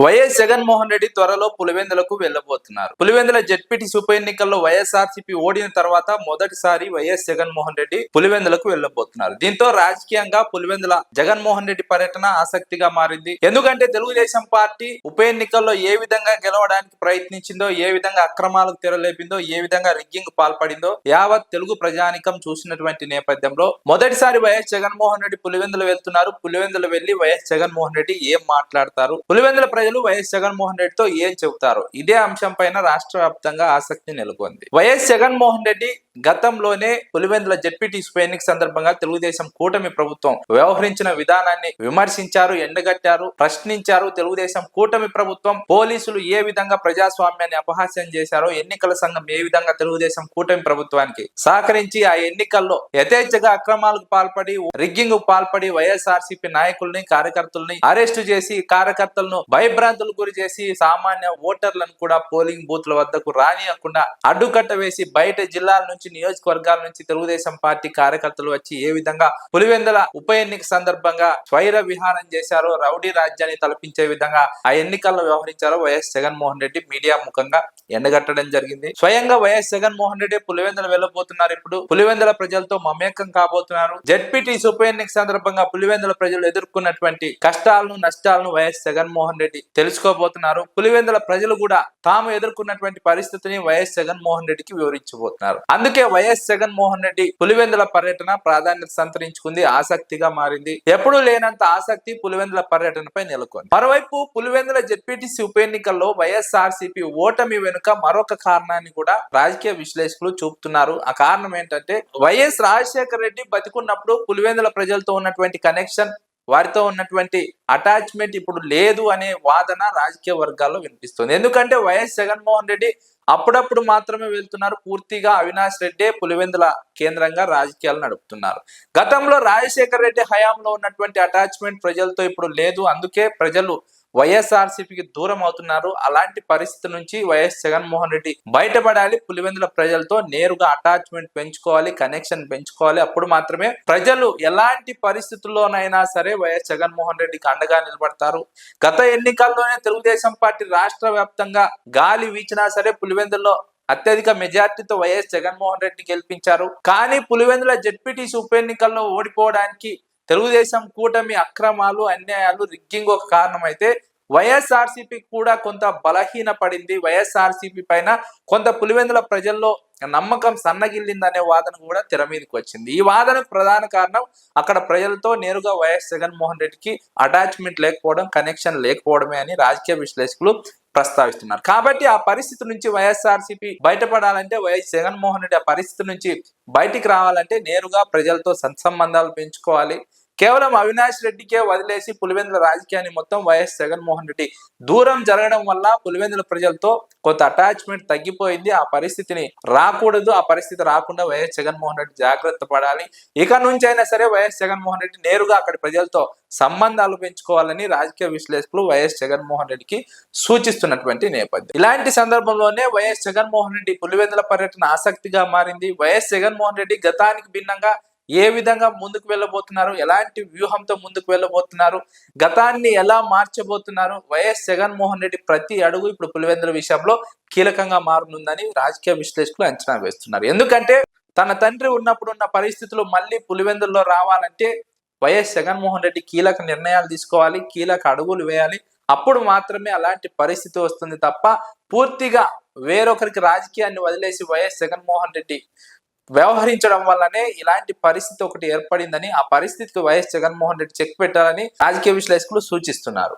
YS Jaganmohan Reddy త్వరలో పులివెందులకు వెళ్ళబోతున్నారు Pulivendula ZPTC ఉప ఎన్నికల్లో వైఎస్ఆర్సీపీ ఓడిన తర్వాత మొదటిసారి వైఎస్ జగన్మోహన్ రెడ్డి పులివెందులకు వెళ్ళబోతున్నారు దీంతో రాజకీయంగా పులివెందుల జగన్మోహన్ రెడ్డి పర్యటన ఆసక్తిగా మారింది. ఎందుకంటే తెలుగుదేశం పార్టీ ఉప ఎన్నికల్లో ఏ విధంగా గెలవడానికి ప్రయత్నించిందో ఏ విధంగా అక్రమాలకు తెరలేపిందో ఏ విధంగా రిగ్గింగ్ పాల్పడిందో యావత్ తెలుగు ప్రజానికం చూసినటువంటి నేపథ్యంలో మొదటిసారి వైఎస్ జగన్మోహన్ రెడ్డి పులివెందులు వెళ్తున్నారు. పులివెందులు వెళ్ళి వైఎస్ జగన్మోహన్ రెడ్డి ఏం మాట్లాడతారు? పులివెందుల ప్రజలు వైఎస్ జగన్మోహన్ రెడ్డితో ఏం చెబుతారు ఇదే అంశం పైన రాష్ట్ర వ్యాప్తంగా ఆసక్తి నెలకొంది. వైఎస్ జగన్మోహన్ రెడ్డి గతంలోనే పులివెందుల జెడ్పీటీ ఉప ఎన్నిక సందర్భంగా తెలుగుదేశం కూటమి ప్రభుత్వం వ్యవహరించిన విధానాన్ని విమర్శించారు ఎండగట్టారు ప్రశ్నించారు. తెలుగుదేశం కూటమి ప్రభుత్వం పోలీసులు ఏ విధంగా ప్రజాస్వామ్యాన్ని అపహాస్యం చేశారో ఎన్నికల సంఘం ఏ విధంగా తెలుగుదేశం కూటమి ప్రభుత్వానికి సహకరించి ఆ ఎన్నికల్లో యథేచ్ఛగా అక్రమాలకు పాల్పడి రిగ్గింగ్ పాల్పడి వైఎస్ఆర్సీపీ నాయకుల్ని కార్యకర్తల్ని అరెస్టు చేసి కార్యకర్తలను భయభ్రాంతులు గురి చేసి సామాన్య ఓటర్లను కూడా పోలింగ్ బూత్ల వద్దకు రానియకుండా అడ్డుకట్ట వేసి బయట జిల్లాల నుంచి నియోజకవర్గాల నుంచి తెలుగుదేశం పార్టీ కార్యకర్తలు వచ్చి ఏ విధంగా పులివెందుల ఉప ఎన్నిక సందర్భంగా స్వైర విహారం చేశారో రౌడీ రాజ్యాన్ని తలపించే విధంగా ఆ ఎన్నికల్లో వ్యవహరించారో వైఎస్ జగన్మోహన్ రెడ్డి మీడియా ముఖంగా ఎండగట్టడం జరిగింది. స్వయంగా వైఎస్ జగన్మోహన్ రెడ్డి పులివెందులు వెళ్ళబోతున్నారు ఇప్పుడు. పులివెందుల ప్రజలతో మమేకం కాబోతున్నారు. జడ్పీటీ ఉప ఎన్నిక సందర్భంగా పులివెందుల ప్రజలు ఎదుర్కొన్నటువంటి కష్టాలను నష్టాలను వైఎస్ జగన్మోహన్ రెడ్డి తెలుసుకోబోతున్నారు. పులివెందుల ప్రజలు కూడా తాము ఎదుర్కొన్నటువంటి పరిస్థితిని వైఎస్ జగన్మోహన్ రెడ్డికి వివరించబోతున్నారు. అందుకే వైఎస్ జగన్మోహన్ రెడ్డి పులివెందుల పర్యటన ప్రాధాన్యత సంతరించుకుంది ఆసక్తిగా మారింది. ఎప్పుడూ లేనంత ఆసక్తి పులివెందుల పర్యటనపై నెలకొంది. మరోవైపు పులివెందుల జెడ్పీటీసీ ఉప ఎన్నికల్లో వైఎస్ఆర్సీపీ ఓటమి వెనుక మరొక కారణాన్ని కూడా రాజకీయ విశ్లేషకులు చూపుతున్నారు. ఆ కారణం ఏంటంటే వైఎస్ రాజశేఖర రెడ్డి బతికున్నప్పుడు పులివెందుల ప్రజలతో ఉన్నటువంటి కనెక్షన్ వారితో ఉన్నటువంటి అటాచ్మెంట్ ఇప్పుడు లేదు అనే వాదన రాజకీయ వర్గాల్లో వినిపిస్తుంది. ఎందుకంటే వైఎస్ జగన్మోహన్ రెడ్డి అప్పుడప్పుడు మాత్రమే వెళ్తున్నారు. పూర్తిగా అవినాష్ రెడ్డే పులివెందుల కేంద్రంగా రాజకీయాలు నడుపుతున్నారు. గతంలో రాజశేఖర రెడ్డి హయాంలో ఉన్నటువంటి అటాచ్మెంట్ ప్రజలతో ఇప్పుడు లేదు. అందుకే ప్రజలు వైఎస్ఆర్సీపీకి దూరం అవుతున్నారు. అలాంటి పరిస్థితి నుంచి వైఎస్ జగన్మోహన్ రెడ్డి బయటపడాలి. పులివెందుల ప్రజలతో నేరుగా అటాచ్మెంట్ పెంచుకోవాలి కనెక్షన్ పెంచుకోవాలి. అప్పుడు మాత్రమే ప్రజలు ఎలాంటి పరిస్థితుల్లోనైనా సరే వైఎస్ జగన్మోహన్ రెడ్డికి అండగా నిలబడతారు. గత ఎన్నికల్లోనే తెలుగుదేశం పార్టీ రాష్ట్ర వ్యాప్తంగా గాలి వీచినా సరే పులివెందుల్లో అత్యధిక మెజార్టీతో వైఎస్ జగన్మోహన్ రెడ్డి గెలిపించారు. కానీ పులివెందుల జెడ్పీటీసీ ఉప ఎన్నికల్లో ఓడిపోవడానికి తెలుగుదేశం కూటమి అక్రమాలు అన్యాయాలు రిగ్గింగ్ ఒక కారణమైతే వైఎస్ఆర్సీపీ కూడా కొంత బలహీన పడింది వైఎస్ఆర్సీపీ పైన కొంత పులివెందుల ప్రజల్లో నమ్మకం సన్నగిల్లిందనే వాదన కూడా తెర మీదకి వచ్చింది. ఈ వాదనకు ప్రధాన కారణం అక్కడ ప్రజలతో నేరుగా వైఎస్ జగన్మోహన్ రెడ్డికి అటాచ్మెంట్ లేకపోవడం కనెక్షన్ లేకపోవడమే అని రాజకీయ విశ్లేషకులు ప్రస్తావిస్తున్నారు. కాబట్టి ఆ పరిస్థితి నుంచి వైఎస్ఆర్సీపీ బయటపడాలంటే వైఎస్ జగన్మోహన్ రెడ్డి ఆ పరిస్థితి నుంచి బయటికి రావాలంటే నేరుగా ప్రజలతో సత్సంబంధాలు పెంచుకోవాలి. కేవలం అవినాష్ రెడ్డికే వదిలేసి పులివెందుల రాజకీయాన్ని మొత్తం వైఎస్ జగన్మోహన్ రెడ్డి. దూరం జరగడం వల్ల పులివెందుల ప్రజలతో కొంత అటాచ్మెంట్ తగ్గిపోయింది. ఆ పరిస్థితిని రాకూడదు. ఆ పరిస్థితి రాకుండా వైఎస్ జగన్మోహన్ రెడ్డి జాగ్రత్త పడాలి. ఇక నుంచి అయినా సరే వైఎస్ జగన్మోహన్ రెడ్డి నేరుగా అక్కడి ప్రజలతో సంబంధాలు పెంచుకోవాలని రాజకీయ విశ్లేషకులు వైఎస్ జగన్మోహన్ రెడ్డికి సూచిస్తున్నటువంటి నేపథ్యం. ఇలాంటి సందర్భంలోనే వైఎస్ జగన్మోహన్ రెడ్డి పులివెందుల పర్యటన ఆసక్తిగా మారింది. వైఎస్ జగన్మోహన్ రెడ్డి గతానికి భిన్నంగా ఏ విధంగా ముందుకు వెళ్ళబోతున్నారు? ఎలాంటి వ్యూహంతో ముందుకు వెళ్ళబోతున్నారు? గతాన్ని ఎలా మార్చబోతున్నారు? వైఎస్ జగన్మోహన్ రెడ్డి ప్రతి అడుగు ఇప్పుడు పులివెందుల విషయంలో కీలకంగా మారనుందని రాజకీయ విశ్లేషకులు అంచనా వేస్తున్నారు. ఎందుకంటే తన తండ్రి ఉన్నప్పుడు ఉన్న పరిస్థితులు మళ్ళీ పులివెందుల్లో రావాలంటే వైఎస్ జగన్మోహన్ రెడ్డి కీలక నిర్ణయాలు తీసుకోవాలి కీలక అడుగులు వేయాలి. అప్పుడు మాత్రమే అలాంటి పరిస్థితి వస్తుంది తప్ప పూర్తిగా వేరొకరికి రాజకీయాన్ని వదిలేసి వైఎస్ జగన్మోహన్ రెడ్డి వ్యవహరించడం వల్లనే ఇలాంటి పరిస్థితి ఒకటి ఏర్పడిందని ఆ పరిస్థితికి వైఎస్ జగన్మోహన్ రెడ్డి చెక్ పెట్టాలని రాజకీయ విశ్లేషకులు సూచిస్తున్నారు.